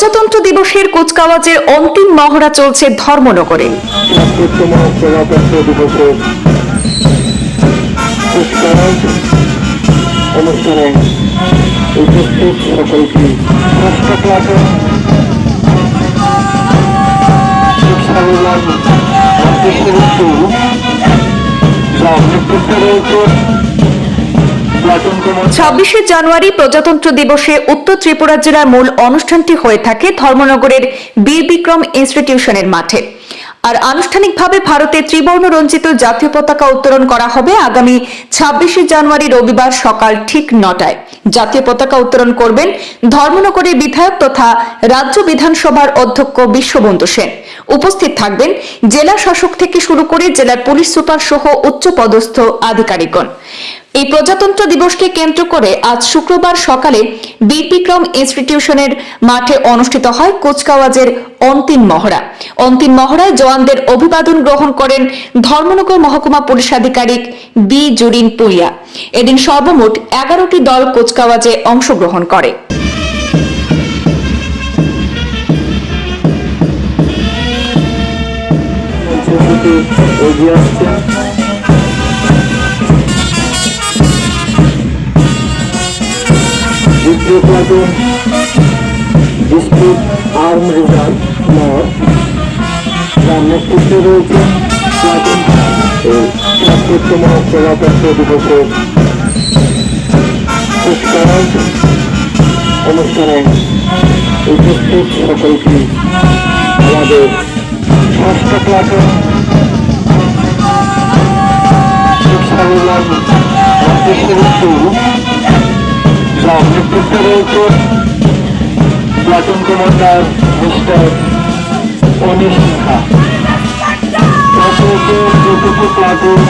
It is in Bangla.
প্রজাতন্ত্র দিবসের কুচকাওয়াজের অন্তিম মহড়া চলছে ধর্মনগরে। প্রজাতন্ত্র দিবসের ছাব্বিশে জানুয়ারি প্রজাতন্ত্র দিবসে উত্তর ত্রিপুরা জেলার মূল অনুষ্ঠানটি হয়ে থাকে ধর্মনগরের বীর বিক্রম ইনস্টিটিউশনের মাঠে। আর আনুষ্ঠানিকভাবে ভারতের ত্রিবর্ণ রঞ্জিত জাতীয় পতাকা উত্তোলন করা হবে আগামী ছাব্বিশে জানুয়ারি রবিবার সকাল ঠিক নটায়। জাতীয় পতাকা উত্তোলন করবেন ধর্মনগরের বিধায়ক তথা রাজ্য বিধানসভার অধ্যক্ষ বিশ্ববন্ধু সেন। উপস্থিত থাকবেন জেলা শাসক থেকে শুরু করে জেলার পুলিশ সুপার সহ উচ্চপদস্থ আধিকারিকগণ। এই প্রজাতন্ত্র দিবসকে কেন্দ্র করে আজ শুক্রবার সকালে বীর বিক্রম ইনস্টিটিউশনের মাঠে অনুষ্ঠিত হয় কুচকাওয়াজের অন্তিম মহড়া। অন্তিম মহড়ায় জওয়ানদের অভিবাদন গ্রহণ করেন ধর্মনগর মহকুমা পুলিশ আধিকারিক বি জুরিন পুরিয়া। এদিন সর্বমোট এগারোটি দল কুচকাওয়াজে অংশগ্রহণ করে। আসছেন দ্বিতীয় platoon district arm reserve north যার নেতৃত্বে রয়েছেন প্লাটুন এই ছাত্রতম প্রজাতন্ত্র দিবসের পুষ্করাজ অনুষ্ঠানে উপস্থিত সকলকে আমাদের ষষ্ঠ ক্লাসে শিক্ষাবিমান মন্তেশ্বরী যার নেতৃত্বে রয়েছে platoon commander mister Anish Sinha. Platoon